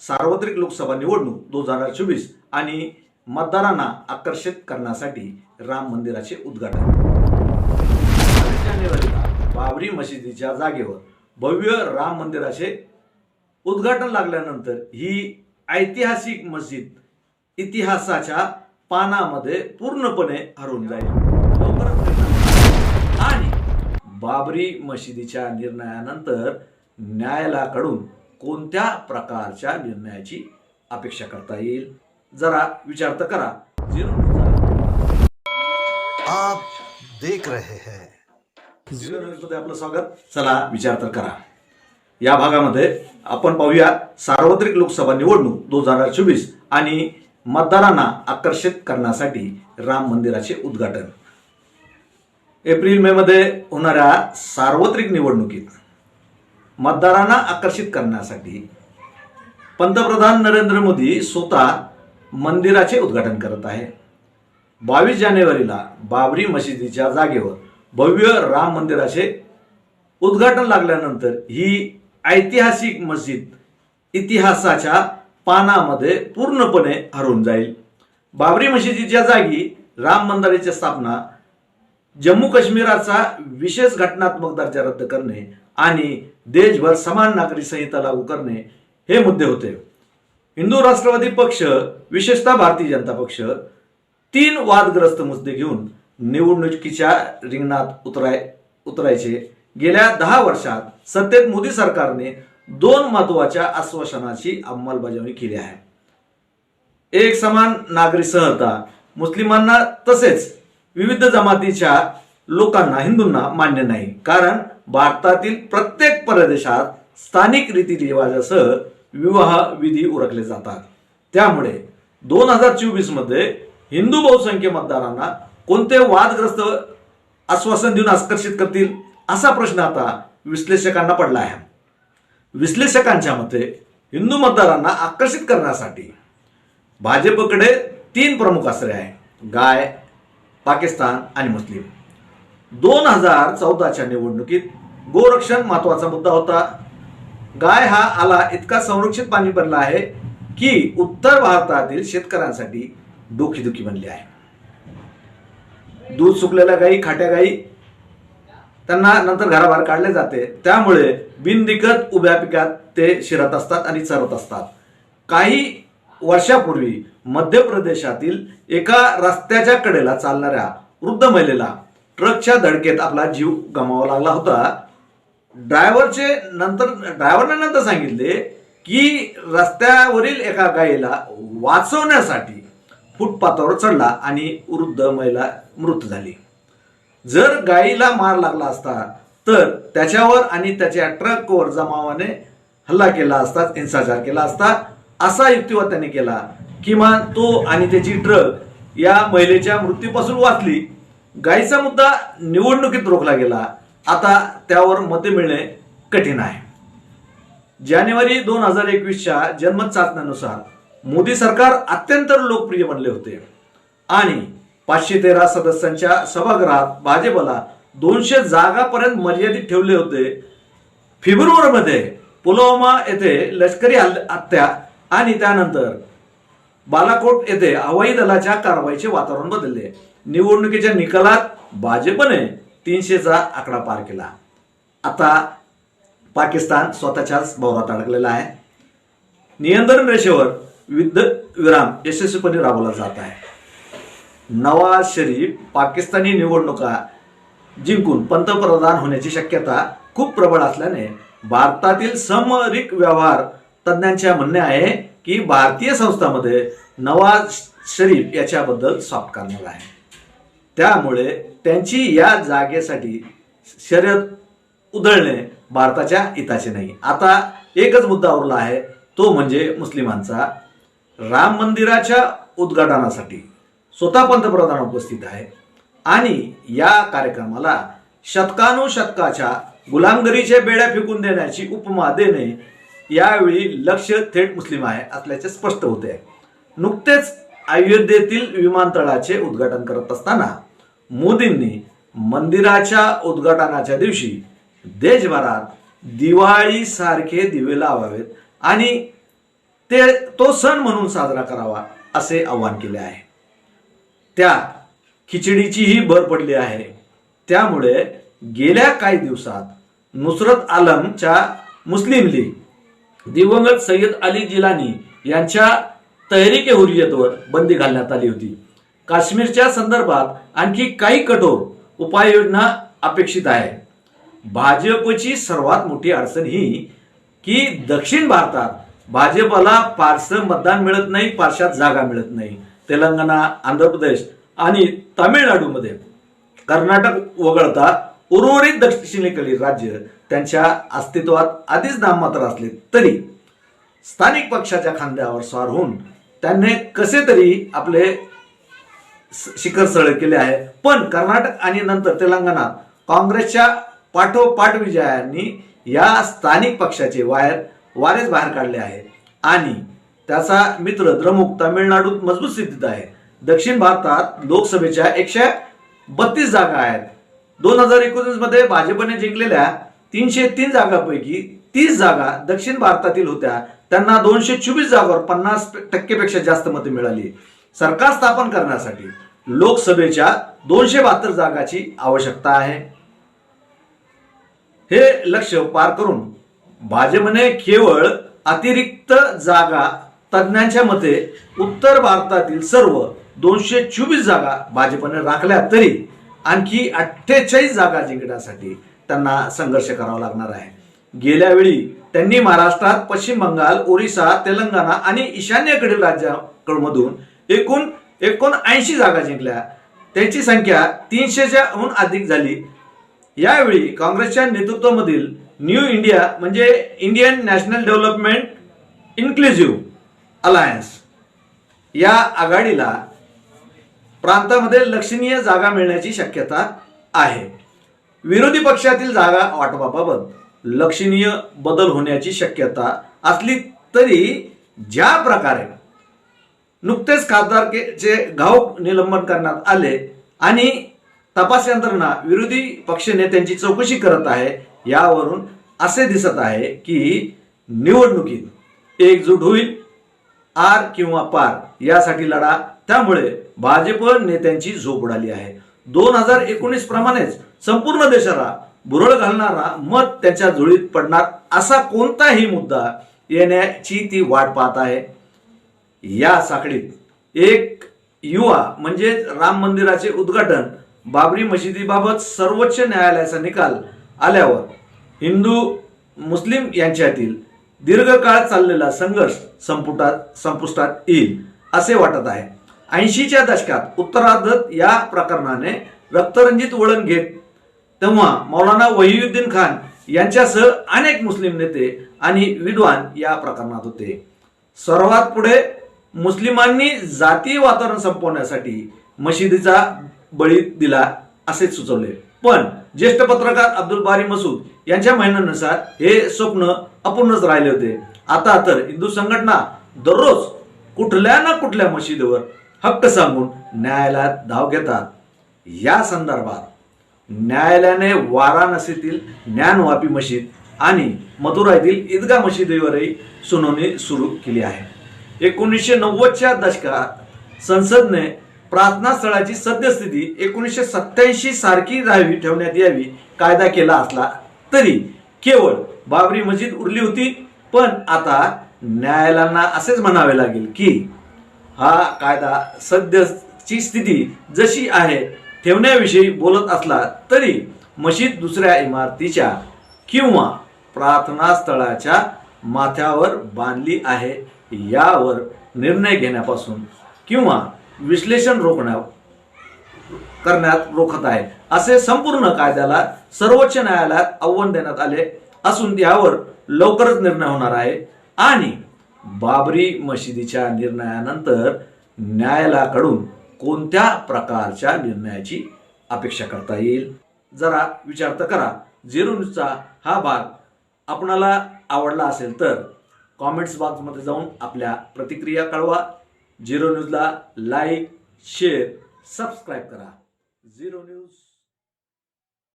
सार्वत्रिक लोकसभा निवडणूक दोन हजार चोवीस आणि मतदारांना आकर्षित करण्यासाठी राम मंदिराचे उद्घाटन. जानेवारीला बाबरी मशिदीच्या जागेवर भव्य राम मंदिराचे उद्घाटन लागल्यानंतर ही ऐतिहासिक मस्जिद इतिहासाच्या पानामध्ये पूर्णपणे हरवून जाईल. आणि बाबरी मशिदीच्या निर्णयानंतर न्यायालयाकडून कोणत्या प्रकारच्या निर्णयाची अपेक्षा करता येईल? जरा विचार तर करा. झिरो आप देख रहे हैं। झिरो न्यूजमध्ये आपलं स्वागत. चला विचार तर करा. या भागामध्ये आपण पाहूया सार्वत्रिक लोकसभा निवडणूक दोन हजार चोवीस आणि मतदारांना आकर्षित करण्यासाठी राम मंदिराचे उद्घाटन. एप्रिल मे मध्ये होणाऱ्या सार्वत्रिक निवडणुकीत मतदारांना आकर्षित करण्यासाठी पंतप्रधान नरेंद्र मोदी स्वतः मंदिराचे उद्घाटन करत आहे. बावीस जानेवारीला बाबरी मशिदीच्या जागेवर भव्य राम मंदिराचे उद्घाटन लागल्यानंतर ही ऐतिहासिक मस्जिद इतिहासाच्या पानामध्ये पूर्णपणे हरवून जाईल. बाबरी मशिदीच्या जागी राम मंदिराची स्थापना जम्मू काश्मीराचा विशेष घटनात्मक दर्जा रद्द करणे आणि देशभर समान नागरी संहिता लागू करणे हे मुद्दे होते. हिंदू राष्ट्रवादी पक्ष विशेषतः भारतीय जनता पक्ष तीन वादग्रस्त मुद्दे घेऊन निवडणुकीच्या रिंगणात उतराय उतरायचे. गेल्या दहा वर्षात सत्तेत मोदी सरकारने दोन महत्त्वाच्या आश्वासनाची अंमलबजावणी केली आहे. एक समान नागरी सहता मुस्लिमांना तसेच विविध जमातीच्या लोकांना हिंदूंना मान्य नाही. कारण भारतातील प्रत्येक प्रदेशात स्थानिक रीतिरिवाजासह विवाह विधी उरकले जातात. त्यामुळे दोन हजार चोवीसमध्ये हिंदू बहुसंख्य मतदारांना कोणते वादग्रस्त आश्वासन देऊन आकर्षित करतील असा प्रश्न आता विश्लेषकांना पडला आहे. विश्लेषकांच्या मते हिंदू मतदारांना आकर्षित करण्यासाठी भाजपकडे तीन प्रमुख आश्रय आहे गाय पाकिस्तान आणि मुस्लिम. दोन हजार चौदाच्या निवडणुकीत गोरक्षण महत्त्वाचा मुद्दा होता. गाय हा आला इतका संरक्षित पाणी बनला आहे की उत्तर भारतातील शेतकऱ्यांसाठी डोकीदुखी बनली आहे. दूध सुकलेल्या गायी खाट्या गायी त्यांना नंतर घराबाहेर काढले जाते. त्यामुळे बिनदिकत उभ्या पिकात ते शिरत असतात आणि चरत असतात. काही वर्षापूर्वी मध्य प्रदेशातील एका रस्त्याच्या कडेला चालणाऱ्या वृद्ध महिलेला ट्रकच्या धडकेत आपला जीव गमावा लागला होता. ड्रायव्हरचे नंतर ड्रायव्हरने नंतर सांगितले की रस्त्यावरील एका गायीला वाचवण्यासाठी फुटपाथावर चढला आणि वृद्ध महिला मृत झाली. जर गायीला मार लागला असता तर त्याच्यावर आणि त्याच्या ट्रकवर जमावाने हल्ला केला असता हिंसाचार केला असता असा युक्तिवाद त्याने केला. किमान तो आणि त्याची ट्रक या महिलेच्या मृत्यूपासून वाचली. गायीचा मुद्दा निवडणुकीत रोखला गेला. आता त्यावर मते मिळणे कठीण आहे. जानेवारी दोन हजार एकवीसच्या जनमत चाचण्यानुसार मोदी सरकार अत्यंत लोकप्रिय बनले होते. आणि पाचशे तेरा सदस्यांच्या सभागृहात भाजपला दोनशे जागापर्यंत मर्यादित ठेवले होते. फेब्रुवारीमध्ये पुलवामा येथे लष्करी हत्या आणि त्यानंतर बालाकोट येथे हवाई दलाच्या कारवाईचे वातावरण बदलले. निवडणुकीच्या निकालात भाजपने तीनशेचा आकडा पार केला. आता पाकिस्तान स्वतःच्याच भवरात अडकलेला आहे. नियंत्रण रेषेवर युद्ध विराम यशस्वीपणे राबवला जात आहे. नवाज शरीफ पाकिस्तानी निवडणुका जिंकून पंतप्रधान होण्याची शक्यता खूप प्रबळ असल्याने भारतातील समरिक व्यवहार तज्ज्ञांचे म्हणणे आहे की भारतीय संस्थांमध्ये नवाज शरीफ याच्याबद्दल सॉफ्ट करणार आहे. त्यामुळे त्यांची या जागेसाठी शर्यत उधळणे भारताच्या हिताचे नाही. आता एकच मुद्दा उरला आहे तो म्हणजे मुस्लिमांचा राम मंदिराच्या उद्घाटनासाठी स्वतः पंतप्रधान उपस्थित आहे आणि या कार्यक्रमाला शतकानुशतकाच्या गुलामगिरीच्या बेड्या फेकून देण्याची उपमा देणे यावेळी लक्ष थेट मुस्लिम आहे असल्याचे स्पष्ट होते. नुकतेच अयोध्येतील विमानतळाचे उद्घाटन करत असताना मोदींनी मंदिराच्या उद्घाटनाच्या दिवशी देशभरात दिवाळी सारखे दिवे लावावेत आणि ते तो सण म्हणून साजरा करावा असे आवाहन केले आहे. त्यात खिचडीचीही भर पडली आहे. त्यामुळे गेल्या काही दिवसात नुसरत आलमच्या मुस्लिम लीग दिवंगत सय्यद अली जिलानी यांच्या तहरीके ए हुरियतवर बंदी घालण्यात आली होती. काश्मीरच्या संदर्भात आणखी काही कठोर उपाययोजना अपेक्षित आहे. भाजपची सर्वात मोठी अडचण ही की दक्षिण भारतात भाजपला फारसं मतदान मिळत नाही फारशात जागा मिळत नाही. तेलंगणा आंध्र प्रदेश आणि तामिळनाडूमध्ये. कर्नाटक वगळता उर्वरित दक्षिणेकडील राज्य त्यांच्या अस्तित्वात आधीच नाममात्र असले तरी स्थानिक पक्षाच्या खांद्यावर स्वार होऊन त्यांनी कसे तरी आपले शिखर सळ केले आहे. पण कर्नाटक आणि नंतर तेलंगणात काँग्रेसच्या पाठोपाठ विजयांनी या स्थानिक पक्षाचे वायर वारेच बाहेर काढले आहे. आणि त्याचा मित्र द्रमुक तामिळनाडूत मजबूत स्थितीत आहे. दक्षिण भारतात लोकसभेच्या एकशे बत्तीस जागा आहेत. दोन हजार एकोणीसमध्ये भाजपने जिंकलेल्या तीनशे तीन जागांपैकी तीस जागा दक्षिण भारतातील होत्या. त्यांना दोनशे चोवीस जागावर पन्नास टक्केपेक्षा जास्त मते मिळाली. सरकार स्थापन करण्यासाठी लोकसभेच्या दोनशे बहात्तर जागाची आवश्यकता आहे. हे लक्ष पार करून भाजपने केवळ अतिरिक्त जागा तज्ज्ञांच्या मते उत्तर भारतातील सर्व दोनशे चोवीस जागा भाजपने राखल्या तरी आणखी अठ्ठेचाळीस जागा जिंकण्यासाठी त्यांना संघर्ष करावा लागणार आहे. गेल्या वेळी त्यांनी महाराष्ट्रात पश्चिम बंगाल ओरिसा तेलंगणा आणि ईशान्येकडील राज्यांमधून एकूण एकोणऐंशी जागा जिंकल्या. त्यांची संख्या तीनशेच्याहून अधिक झाली. यावेळी काँग्रेसच्या नेतृत्वामधील न्यू इंडिया म्हणजे Indian national development inclusive alliance या आघाडीला प्रांतामध्ये लक्षणीय जागा मिळण्याची शक्यता आहे. विरोधी पक्षातील जागा वाटपाबाबत लक्षणीय बदल होण्याची शक्यता असली तरी ज्या प्रकारे नुकतेच खासदारकेचे घाऊक निलंबन करण्यात आले आणि तपास यंत्रणा विरोधी पक्ष नेत्यांची चौकशी करत आहे यावरून असे दिसत आहे की निवडणुकीत एकजूट होईल आर किंवा पार यासाठी लढा. त्यामुळे भाजप नेत्यांची झोप उडाली आहे. दोन हजार एकोणीस प्रमाणेच संपूर्ण देशाला भुरळ घालणारा मत त्यांच्या झुळीत पडणार असा कोणताही मुद्दा येण्याची ती वाट पाहत आहे. या साखळीत एक युवा म्हणजे राम मंदिराचे उद्घाटन बाबरी मशिदीबाबत सर्वोच्च न्यायालयाचा निकाल आल्यावर हिंदू मुस्लिम यांच्यातील दीर्घकाळ चाललेला संघर्ष संपुटात संपुष्टात येईल असे वाटत आहे. ऐंशीच्या दशकात उत्तरार्धत या प्रकरणाने रक्तरंजित वळण घेत तेव्हा मौलाना वहीउद्दीन खान यांच्यासह अनेक मुस्लिम नेते आणि विद्वान या प्रकरणात होते. सर्वात पुढे मुस्लिमांनी जातीय वातावरण संपवण्यासाठी मशिदीचा बळी दिला असे सुचवले. पण ज्येष्ठ पत्रकार अब्दुल बारी मसूद यांच्या म्हणण्यानुसार हे स्वप्न अपूर्णच राहिले होते. आता तर हिंदू संघटना दररोज कुठल्या ना कुठल्या मशिदीवर हक्क सांगून न्यायालयात धाव घेतात. या संदर्भात न्यायालयाने वाराणसीतील ज्ञानवापी मशीद आणि मथुरा येथील ईदगा मशिदीवरही सुनावणी सुरू केली आहे. एकोणीसशे नव्वदच्या दशकात संसदने प्रार्थना स्थळाची सद्यस्थिती एकोणीसशे सत्याऐंशी सारखी राहावी ठेवण्यात यावी कायदा केला असला तरी केवळ बाबरी मस्जिद उरली होती. पण आता न्यायालयांना असेच म्हणावे लागेल की हा कायदा सद्यची स्थिती जशी आहे ठेवण्याविषयी बोलत असला तरी मशीद दुसऱ्या इमारतीच्या किंवा प्रार्थना स्थळाच्या माथ्यावर बांधली आहे. यावर निर्णय घेण्यापासून किंवा विश्लेषण रोखण्या करण्यात रोखत आहे. असे संपूर्ण कायद्याला सर्वोच्च न्यायालयात आव्हान देण्यात आले असून यावर लवकरच निर्णय होणार आहे. आणि बाबरी मशिदीच्या निर्णयानंतर न्यायालयाकडून कोणत्या प्रकारच्या निर्णयाची अपेक्षा करता येईल? जरा विचार तर करा. झिरो न्यूजचा हा भाग आपणाला आवडला असेल तर कॉमेंट्स बॉक्समध्ये जाऊन आपल्या प्रतिक्रिया कळवा. झिरो न्यूजला लाईक शेअर सबस्क्राईब करा. Zero news.